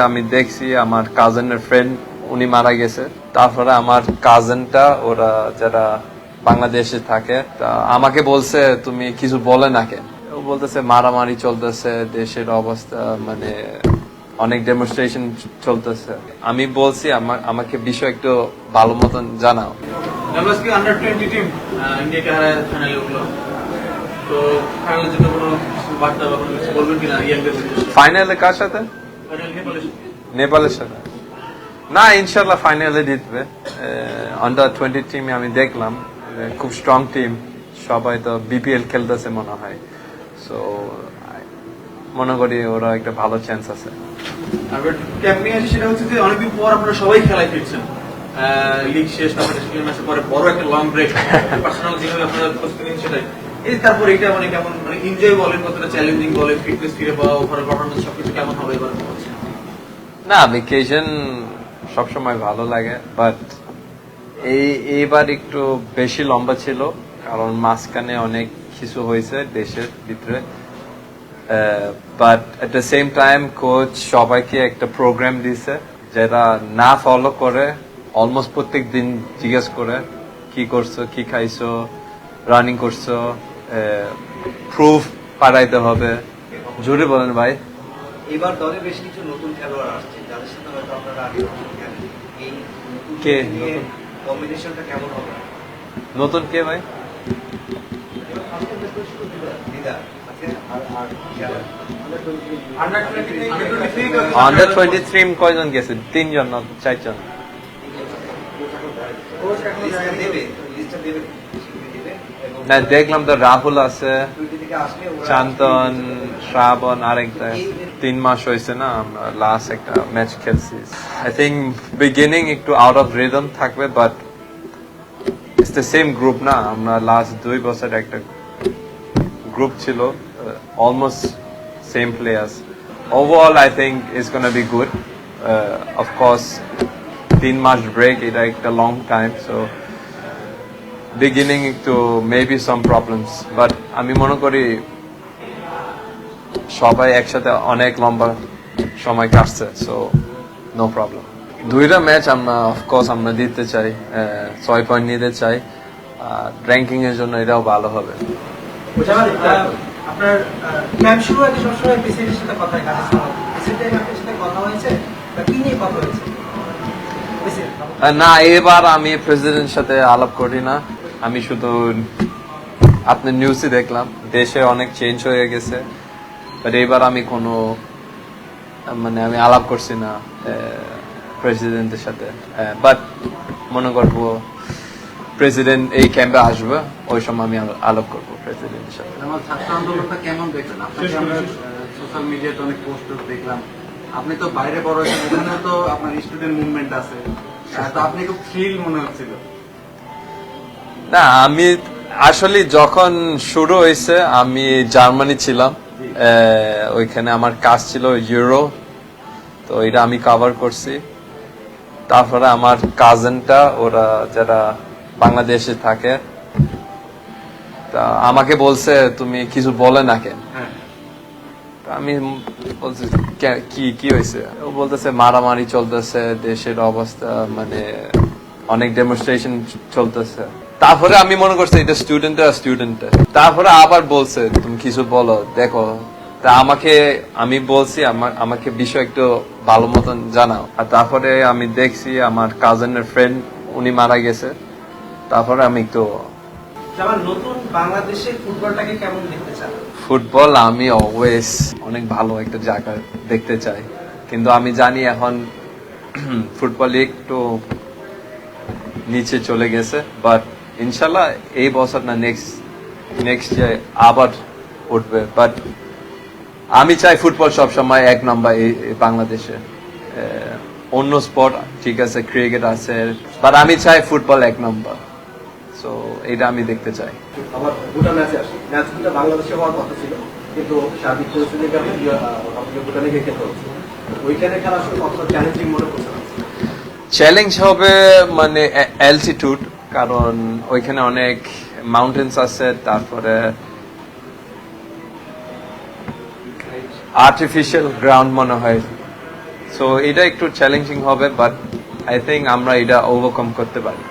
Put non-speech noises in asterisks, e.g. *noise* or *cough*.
আমি দেখছি আমার কাজিনের ফ্রেন্ড উনি মারা গেছে। তারপরে আমার কাজিনটা ওরা যারা বাংলাদেশে থাকে তা আমাকে বলছে তুমি কিছু বলে না কেন? ও বলতেছে মারামারি চলতেছে দেশের অবস্থা মানে অনেক ডেমনস্ট্রেশন চলতেছে। আমি বলছি আমা- আমাকে বিষয় একটু ভালো মতন জানাও। আন্ডার টোয়েন্টি টিম ইন্ডিয়াকে হারায় ফাইনালে উঠল। তো ফাইনালে যেতে কোনো বার্তা বা কোনো কিছু বলবেন কিনা? ফাইনালে কার সাথে? নেপালের সাথে। না ইনশাল্লাহ ফাইনালে জিতবে। আন্ডার টোয়েন্টি টিমে আমি দেখলাম খুব স্ট্রং টিম সবাই তো বিপিএল খেলতেছে মনে হয়। সো মনে করি ওরা একটা ভালো চান্স আছে। তারপর ক্যাম্পিং আছে সেটা হচ্ছে যে অনেকদিন পর আপনারা সবাই খেলায় ফিরছেন। লিগ শেষ তারপরে পরে বড় একটা লং ব্রেক পার্সোনাল যেভাবে আপনারা প্রস্তুতি নিন সেটাই। এই তারপর এটা মানে কেমন মানে এনজয় বলেন কতটা চ্যালেঞ্জিং বলে ফিটনেস ফিরে পাওয়া সবকিছু কেমন হবে এবার না ভেকেশন সবসময় ভালো লাগে বাট এই, এইবার একটু বেশি লম্বা ছিল, কারণ মাঝখানে অনেক কিছু হয়েছে দেশের ভিতরে। But at the same time coach সবাইকে একটা প্রোগ্রাম দিছে যেটা না ফলো করে অলমোস্ট প্রত্যেক দিন জিজ্ঞেস করে, কি করছ, কি খাইছো রানিং করছ প্রুফ পাঠাইতে হবে। জোরে বলেন ভাই। এবার দলে বেশ কিছু নতুন খেলোয়াড় আসছে যাদের সাথে হয়তো আপনারা আগে এই কে? নতুন? কম্বিনেশনটা কেমন হবে? নতুন কে ভাই? আন্ডার টোয়েন্টি থ্রি কয়জন গেছে? তিনজন না চারজন? না দেখলাম তো রাহুল আছে চান্তন শ্রাবণ আরেকটা তিন মাস হয়েছে না আমরা লাস্ট একটা ম্যাচ খেলছি। আই থিঙ্ক বিগিনিং একটু আউট অফ রিদম থাকবে but it's the same group না আমরা লাস্ট দুই বছর একটা গ্রুপ ছিল almost same players overall I think it's gonna be good of course তিন মাস ব্রেক এটা একটা লং টাইম সো বিগিনিং একটু মেবি সাম প্রবলেমস বাট আমি মনে করি সবাই একসাথে অনেক লম্বা সময় কাটছে সো নো প্রবলেম দুইটা ম্যাচ আমরা অফকোর্স আমরা দিতে চাই ছয় পয়েন্ট নিতে চাই আর র্যাঙ্কিং এর জন্য এটাও ভালো হবে। আপনার ক্যাম্প শুরু আগে সবসময় প্রেসিডেন্টের সাথে কথা কাজের সময়। প্রেসিডেন্ট আপনার সাথে কথা হয়েছে? বা কি নিয়ে কথা হয়েছে? না এবার আমি প্রেসিডেন্টের সাথে আলাপ করি না। আমি শুধু আপনার নিউজে দেখলাম। দেশে অনেক চেঞ্জ হয়ে গেছে। বাট এবার আমি কোনো মানে আমি আলাপ করছি না প্রেসিডেন্টের সাথে। বাট মনে করব প্রেসিডেন্ট এই ক্যাম্পে আসবে ওই সময় আমি আলাপ করব প্রেসিডেন্টের সাথে। আমার ছাত্র আন্দোলনটা কেমন দেখলেন? আপনাকে আমরা সোশ্যাল মিডিয়াতে অনেক পোস্ট দেখলাম। আপনি তো বাইরে বড় হয়েছেন ওখানেও তো আপনার স্টুডেন্ট মুভমেন্ট আছে। তো আপনি খুব থ্রিল মনে হচ্ছিল। না আমি আসলে যখন শুরু হয়েছে আমি জার্মানি ছিলাম। ওইখানে আমার কাজ ছিল ইউরো তো এটা আমি কভার করছি। তারপরে আমার কাজিনটা ওরা যারা বাংলাদেশে থাকে তা আমাকে বলছে তুমি কিছু বলে না কেন? হ্যাঁ। আমি বলছি "কে- কি কি হয়েছে? ও বলতেছে মারামারি চলতেছে দেশের অবস্থা মানে অনেক ডেমনস্ট্রেশন চলতেছে। তারপরে আমি মনে করছি এটা স্টুডেন্ট আর স্টুডেন্ট তারপরে আবার বলছে তুমি কিছু বলো দেখো। তা আমাকে আমি বলছি আমার আমাকে বিষয় একটু ভালো মতন জানাও। আর তারপরে আমি দেখছি আমার কাজিনের ফ্রেন্ড উনি মারা গেছে। তারপরে আমি একটু নতুন বাংলাদেশের ফুটবলটাকে কেমন দেখতে চান? ফুটবল আমি অলওয়েজ অনেক ভালো একটা জায়গা দেখতে চাই। কিন্তু আমি জানি এখন *clears throat* ফুটবল একটু নিচে চলে গেছে বাট ইনশাল্লাহ এই বছর না নেক্সট নেক্সট ইয়ার আবার উঠবে। বাট আমি চাই ফুটবল সবসময় এক নম্বর বাংলাদেশে। অন্য স্পোর্ট ঠিক আছে ক্রিকেট আছে বাট আমি চাই ফুটবল এক নম্বর সো এটা আমি দেখতে চাই। আবার দুটা ম্যাচে আসি ম্যাচগুলো বাংলাদেশে হওয়ার কথা ছিল কিন্তু সার্বিক পরিস্থিতির কারণে আহ, আমাদের ভুটানে গিয়ে খেলতে হচ্ছে। ওইখানে খেলা আসলে কতটা চ্যালেঞ্জিং মনে করছে চ্যালেঞ্জ হবে মানে অ্যালটিটিউড কারণ ওইখানে অনেক মাউন্টেন্স আছে, তারপরে আর্টিফিশিয়াল গ্রাউন্ড মনে হয়। সো এটা একটু চ্যালেঞ্জিং হবে বাট আই থিঙ্ক আমরা এটা ওভারকাম করতে পারি।